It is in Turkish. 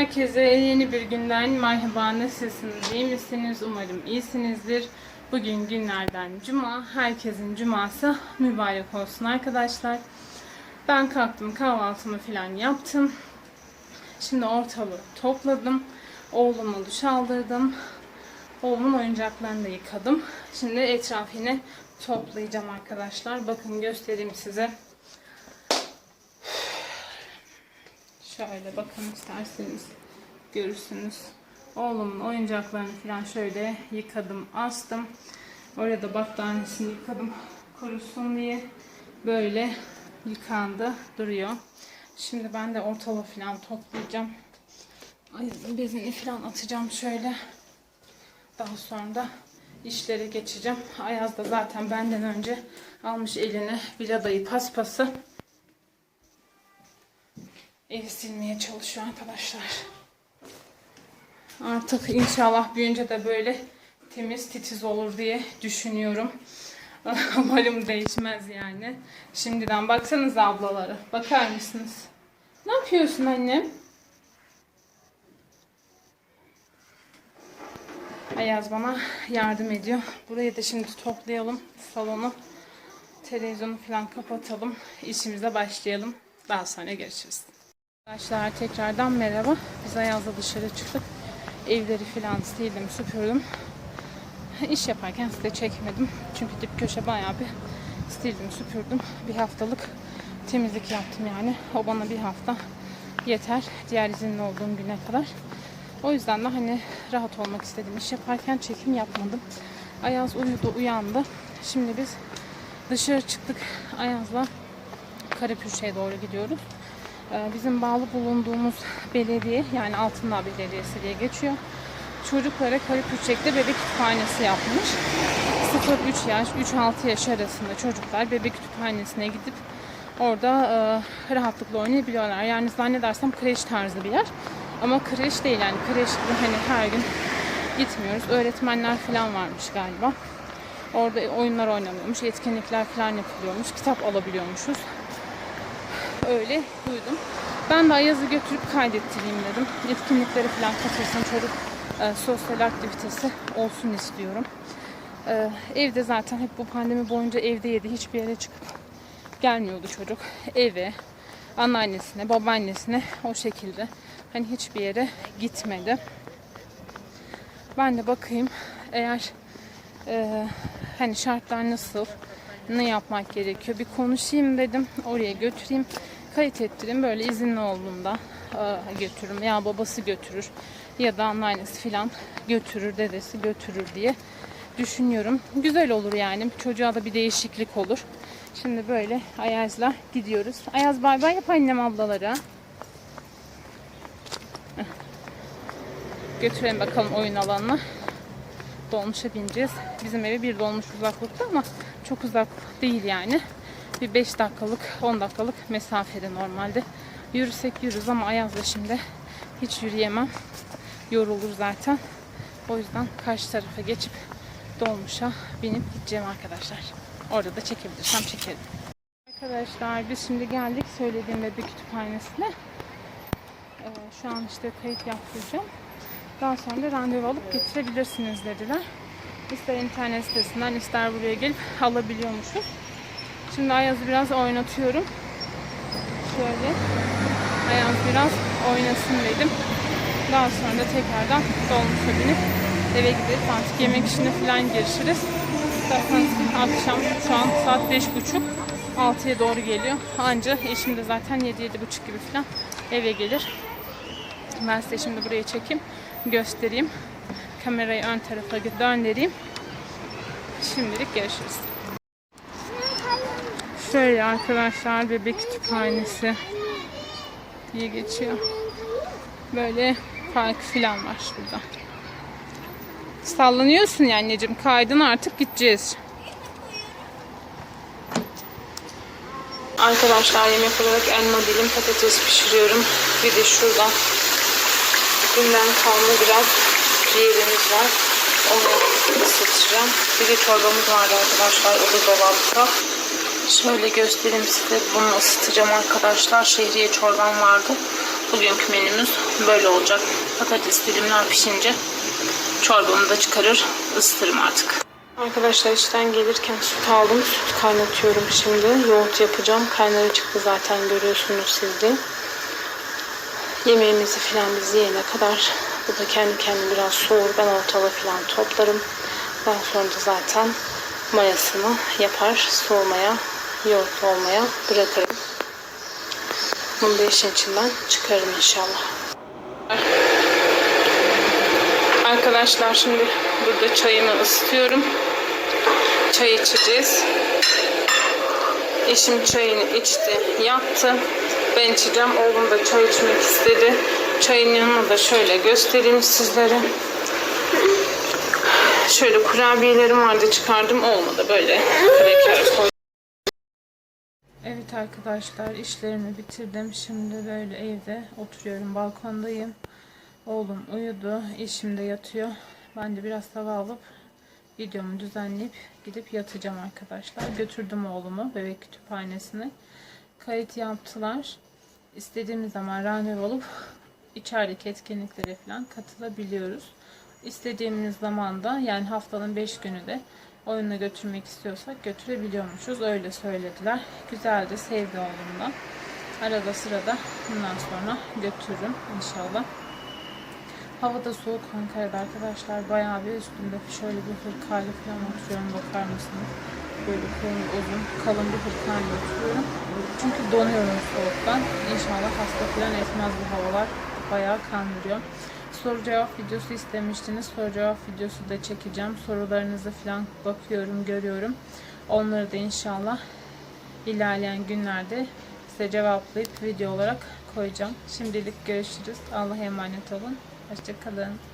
Herkese yeni bir günden merhaba. Nasılsınız? İyi misiniz? Umarım iyisinizdir. Bugün günlerden cuma. Herkesin cuması mübarek olsun arkadaşlar. Ben kalktım kahvaltımı falan yaptım. Şimdi ortalığı topladım. Oğlumu duş aldırdım. Oğlumun oyuncaklarını da yıkadım. Şimdi etrafını toplayacağım arkadaşlar. Bakın göstereyim size. Şöyle bakın isterseniz görürsünüz. Oğlumun oyuncaklarını falan şöyle yıkadım, astım. Oraya da battaniyesini yıkadım kurusun diye. Böyle yıkandı, duruyor. Şimdi ben de ortalığı falan toplayacağım. Ay, bezini falan atacağım şöyle. Daha sonra da işlere geçeceğim. Ayaz da zaten benden önce almış eline biladayı paspası. Evi silmeye çalışıyor arkadaşlar. Artık inşallah büyünce de böyle temiz titiz olur diye düşünüyorum. Umarım değişmez yani. Şimdiden baksanız ablaları. Bakar mısınız? Ne yapıyorsun annem? Ayaz bana yardım ediyor. Burayı da şimdi toplayalım. Salonu, televizyonu falan kapatalım. İşimize başlayalım. Daha sonra görüşürüz. Arkadaşlar tekrardan merhaba. Biz Ayaz'la dışarı çıktık. Evleri falan sildim, süpürdüm. İş yaparken size çekmedim. Çünkü dip köşe bayağı bir sildim, süpürdüm. Bir haftalık temizlik yaptım yani. O bana bir hafta yeter. Diğer izinli olduğum güne kadar. O yüzden de hani rahat olmak istedim. İş yaparken çekim yapmadım. Ayaz uyudu, uyandı. Şimdi biz dışarı çıktık. Ayaz'la Karapürçe'ye doğru gidiyoruz. Ee, Bizim bağlı bulunduğumuz belediye yani Altındağ Belediyesi diye geçiyor. Çocuklara Karapürçek'te bebek kütüphanesi yapmış. 0-3 yaş, 3-6 yaş arasında çocuklar bebek kütüphanesine gidip orada e, rahatlıkla oynayabiliyorlar. Yani zannedersem kreş tarzı bir yer. Ama kreş değil yani kreş gibi hani her gün gitmiyoruz. Öğretmenler falan varmış galiba. Orada oyunlar oynanıyormuş, etkinlikler falan yapılıyormuş, kitap alabiliyormuşuz öyle duydum. Ben de Ayaz'ı götürüp kaydettireyim dedim. Etkinlikleri falan katılsın çocuk e, sosyal aktivitesi olsun istiyorum. E, evde zaten hep bu pandemi boyunca evde yedi. Hiçbir yere çıkıp gelmiyordu çocuk. Eve, anneannesine, babaannesine o şekilde. Hani hiçbir yere gitmedi. Ben de bakayım eğer e, hani şartlar nasıl, ne yapmak gerekiyor bir konuşayım dedim. Oraya götüreyim, kayıt ettireyim. Böyle izinli olduğunda e, götürürüm. Ya babası götürür ya da anneannesi falan götürür, dedesi götürür diye düşünüyorum. Güzel olur yani. Çocuğa da bir değişiklik olur. Şimdi böyle Ayaz'la gidiyoruz. Ayaz bay bay yap annem ablalara. Götürelim bakalım oyun alanına dolmuşa bineceğiz. Bizim evi bir dolmuş uzaklıkta ama çok uzak değil yani. Bir 5 dakikalık 10 dakikalık mesafede normalde. Yürüsek yürürüz ama Ayaz'la şimdi hiç yürüyemem. Yorulur zaten. O yüzden karşı tarafa geçip dolmuşa binip gideceğim arkadaşlar. Orada da çekebilirsem çekerim. Arkadaşlar biz şimdi geldik söylediğim bebek kütüphanesine. Ee, şu an işte kayıt yaptıracağım. Daha sonra da randevu alıp getirebilirsiniz dediler. İster internet sitesinden ister buraya gelip alabiliyormuşuz. Şimdi Ayaz'ı biraz oynatıyorum. Şöyle Ayaz biraz oynasın dedim. Daha sonra da tekrardan dolmuşa binip eve gideriz. Artık yemek işine falan girişiriz. Zaten akşam şu an saat beş buçuk. 6'ya doğru geliyor. Anca eşim de zaten 7-7.30 gibi falan eve gelir. Ben size şimdi burayı çekeyim, göstereyim. Kamerayı ön tarafa döndüreyim. Şimdilik görüşürüz. Şöyle arkadaşlar bebek kütüphanesi diye geçiyor. Böyle park filan var burada. Sallanıyorsun ya anneciğim. Kaydın artık gideceğiz. Arkadaşlar yemek olarak elma dilim patates pişiriyorum. Bir de şurada günden kalma biraz ciğerimiz var. Onu ısıtacağım. Bir de çorbamız vardı arkadaşlar. O da dolapta. Şöyle göstereyim size. Bunu ısıtacağım arkadaşlar. Şehriye çorbam vardı. Bugünkü menümüz böyle olacak. Patates dilimler pişince çorbamı da çıkarır, ısıtırım artık. Arkadaşlar işten gelirken süt aldım. Süt kaynatıyorum şimdi. Yoğurt yapacağım. Kaynara çıktı zaten görüyorsunuz siz de. Yemeğimizi falan biz yiyene kadar bu da kendi kendine biraz soğur. Ben ortalığı falan toplarım. Daha sonra da zaten mayasını yapar. Soğumaya, yoğurt olmaya bırakırım. Bunu da işin içinden çıkarım inşallah. Arkadaşlar şimdi burada çayımı ısıtıyorum. Çay içeceğiz. Eşim çayını içti, yattı. Ben içeceğim. Oğlum da çay içmek istedi. Çayın yanına da şöyle göstereyim sizlere. Şöyle kurabiyelerim vardı çıkardım olmadı böyle. Evet arkadaşlar işlerimi bitirdim. Şimdi böyle evde oturuyorum balkondayım. Oğlum uyudu. Eşim de yatıyor. Ben de biraz hava alıp videomu düzenleyip gidip yatacağım arkadaşlar. Götürdüm oğlumu bebek kütüphanesine. Kayıt yaptılar. İstediğimiz zaman randevu olup içerideki etkinliklere falan katılabiliyoruz. İstediğimiz zaman da yani haftanın 5 günü de oyuna götürmek istiyorsak götürebiliyormuşuz. Öyle söylediler. Güzeldi, sevdi oğlum da. Arada sırada bundan sonra götürürüm inşallah. Hava da soğuk Ankara'da arkadaşlar. Bayağı bir üstümde şöyle bir hırkayla falan oturuyorum. Bakar mısınız? Böyle kalın, uzun, kalın bir hırkayla oturuyorum. Çünkü donuyorum soğuktan. İnşallah hasta falan etmez bu havalar. Bayağı kandırıyor. Soru cevap videosu istemiştiniz. Soru cevap videosu da çekeceğim. Sorularınızı falan bakıyorum, görüyorum. Onları da inşallah ilerleyen günlerde size cevaplayıp video olarak koyacağım. Şimdilik görüşürüz. Allah'a emanet olun. Hoşçakalın.